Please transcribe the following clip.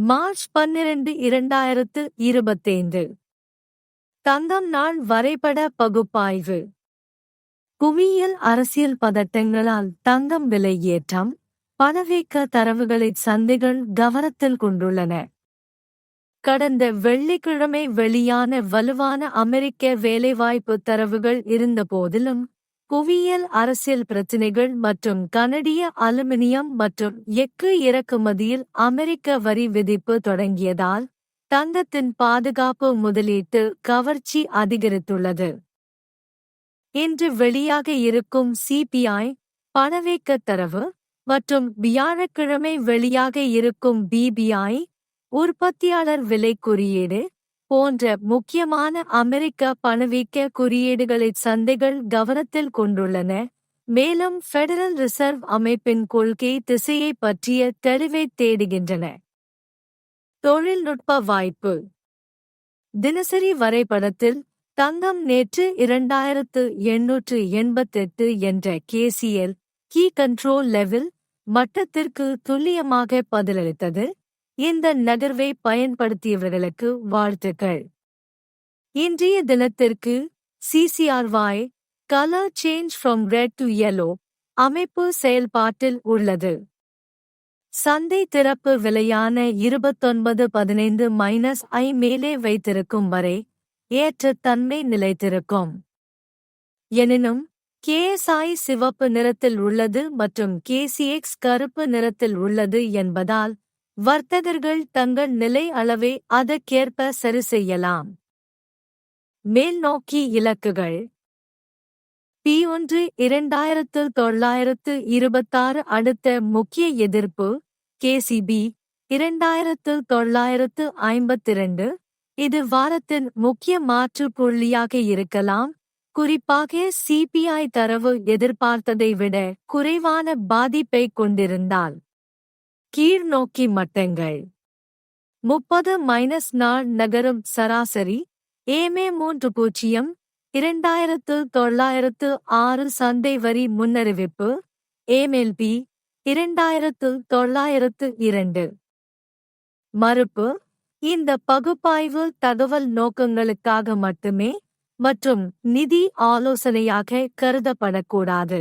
March பன்னிரண்டு இரண்டாயிரத்து இருபத்தைந்து. தங்கம் நாள் வரைபட பகுப்பாய்வு. புவியியல் அரசியல் பதட்டங்களால் தங்கம் விலை ஏற்றம் பணவீக்க தரவுகளை சந்தைகள் கவனத்தில் கொண்டுள்ளன. கடந்த வெள்ளிக்கிழமை வெளியான வலுவான அமெரிக்க வேலைவாய்ப்பு தரவுகள் இருந்தபோதிலும் புவியியல் அரசியல் பிரச்சினைகள் மற்றும் கனடிய அலுமினியம் மற்றும் எஃகு இறக்குமதியில் அமெரிக்க வரி விதிப்பு தொடங்கியதால் தங்கத்தின் பாதுகாப்பு முதலீட்டு கவர்ச்சி அதிகரித்துள்ளது. இன்று வெளியாக இருக்கும் சிபிஐ பணவீக்கத் தரவு மற்றும் வியாழக்கிழமை வெளியாக இருக்கும் பிபிஐ உற்பத்தியாளர் விலை குறியீடு போன்ற முக்கியமான அமெரிக்க பணவீக்க குறியீடுகளை சந்தைகள் கவனத்தில் கொண்டுள்ளன. மேலும் ஃபெடரல் ரிசர்வ் அமைப்பின் கொள்கை திசையை பற்றிய தெளிவை தேடுகின்றன. தொழில்நுட்ப வாய்ப்பு. தினசரி வரைபடத்தில் தங்கம் நேற்று இரண்டாயிரத்து எண்ணூற்று எண்பத்தெட்டு என்ற கேசிஎல் கீ கண்ட்ரோல் லெவல் மட்டத்திற்கு துல்லியமாக பதிலளித்தது. இந்த நகர்வை பயன்படுத்தியவர்களுக்கு வாழ்த்துக்கள். இன்றைய தினத்திற்கு CCRY colour change from red to yellow அமைப்பு செயல்பாட்டில் உள்ளது. சந்தை திறப்பு விலையான இருபத்தொன்பது பதினைந்து மைனஸ் ஐ மேலே வைத்திருக்கும் வரை ஏற்ற தன்மை நிலைத்திருக்கும். எனினும் கேஎஸ்ஐ சிவப்பு நிறத்தில் உள்ளது மற்றும் கேசிஎக்ஸ் கருப்பு நிறத்தில் உள்ளது என்பதால் வர்த்தகர்கள் தங்கள் நிலை அளவை அதற்கேற்ப சரி செய்யலாம். மேல்நோக்கி இலக்குகள். பி ஒன்று இரண்டாயிரத்து தொள்ளாயிரத்து இருபத்தாறு அடுத்த முக்கிய எதிர்ப்பு கேசிபி இரண்டாயிரத்து தொள்ளாயிரத்து ஐம்பத்திரண்டு. இது வாரத்தின் முக்கிய மாற்று புள்ளியாக இருக்கலாம். குறிப்பாக சிபிஐ தரவு எதிர்பார்த்ததை விட குறைவான பாதிப்பை கொண்டிருந்தால். கீழ்நோக்கி மட்டங்கள். முப்பது மைனஸ் நாள் நகரும் சராசரி ஏமே மூன்று பூஜ்ஜியம் இரண்டாயிரத்து தொள்ளாயிரத்து ஆறு சந்தை வரி முன்னறிவிப்பு ஏமெல்பி இரண்டாயிரத்து தொள்ளாயிரத்து இரண்டு. மறுப்பு இந்த பகுப்பாய்வு தகவல் நோக்கங்களுக்காக மட்டுமே மற்றும் நிதி ஆலோசனையாக கருதப்படக்கூடாது.